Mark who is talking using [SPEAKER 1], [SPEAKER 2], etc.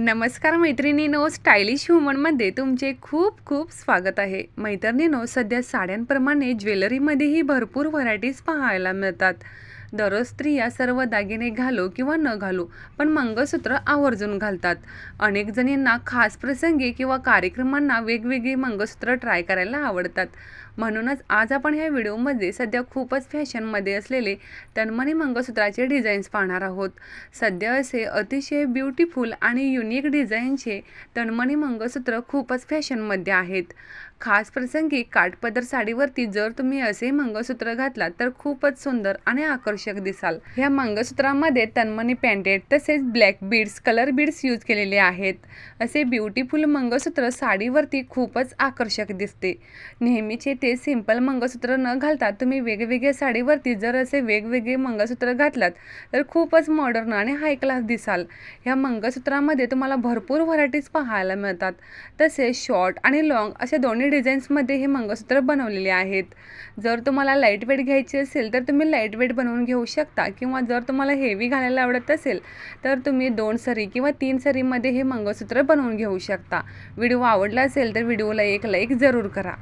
[SPEAKER 1] नमस्कार मैत्रिणीनो स्टायलिश ह्युमनमध्ये तुमचे खूप खूप स्वागत आहे. मैत्रिणीनो सध्या साड्यांप्रमाणे ज्वेलरीमध्येही भरपूर व्हरायटीज पाहायला मिळतात. दररोज स्त्रिया सर्व दागिने घालो किंवा न घालो पण मंगळसूत्र आवर्जून घालतात. अनेक जणींना खास प्रसंगी किंवा कार्यक्रमांना वेगवेगळी मंगळसूत्र ट्राय करायला आवडतात. म्हणूनच आज आपण ह्या व्हिडिओमध्ये सध्या खूपच फॅशनमध्ये असलेले तन्मनी मंगळसूत्राचे डिझाईन्स पाहणार आहोत. सध्या असे अतिशय ब्युटिफुल आणि युनिक डिझाईनचे तन्मनी मंगळसूत्र खूपच फॅशनमध्ये आहेत. खास प्रसंगी काठपदर साडीवरती जर तुम्ही असे मंगळसूत्र घातलात तर खूपच सुंदर आणि आकर्षक दिसाल. ह्या मंगळसूत्रामध्ये तन्मणी पॅन्टेड तसेच black beads colour beads use केलेले आहेत. असे ब्युटिफुल मंगळसूत्र साडीवरती खूपच आकर्षक दिसते. नेहमीचे ते सिंपल मंगळसूत्र न घालता तुम्ही वेगवेगळ्या साडीवरती जर असे वेगवेगळे मंगळसूत्र घातलात तर खूपच मॉडर्न आणि हाय क्लास दिसाल. ह्या मंगळसूत्रामध्ये तुम्हाला भरपूर व्हरायटीज पाहायला मिळतात. तसेच शॉर्ट आणि लॉंग अशा दोन्ही डिझाईन्समध्ये हे मंगळसूत्र बनवलेले आहेत. जर तुम्हाला लाइट वेट घ्यायची असेल तर तुम्ही लाइट वेट बनवून घेऊ शकता. किंवा जर तुम्हाला हेवी घालायला आवडत असेल तर तुम्ही दोन सरी किंवा तीन सरीमध्ये हे मंगळसूत्र बनवून घेऊ शकता. व्हिडिओ आवडला असेल तर व्हिडिओला एक लाईक जरूर करा.